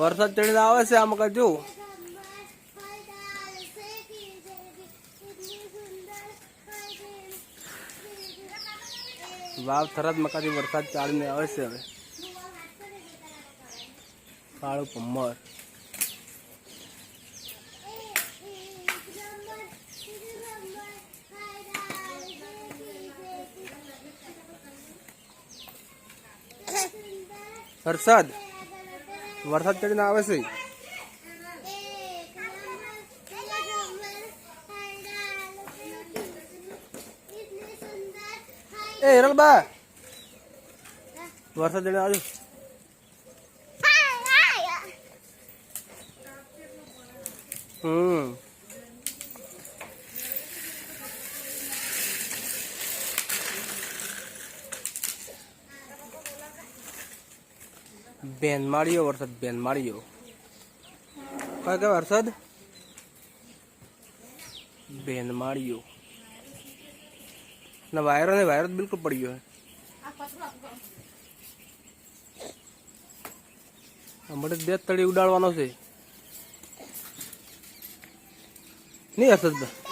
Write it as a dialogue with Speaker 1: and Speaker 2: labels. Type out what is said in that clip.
Speaker 1: વરસાદ ચડીને આવે છે, આમ કજુ વાવ થરાદ મકાથી વરસાદ ચાલીને આવે છે હવે. કાળું પમ્મર વરસાદ વરસાદ કરીને આવે છે? એ હિરલબા વરસાદ જઈને આવજો. હમ. બેન માળીઓ વરસાદ બેન માળીઓ કઈ કઈ વરસાદ? બેન માળીઓ ના, વાયરો ને વાયરો બિલકુલ પડી ગયો હમણાં બે તળી ઉડાડવાનો છે. નહીં હર્ષદભાઈ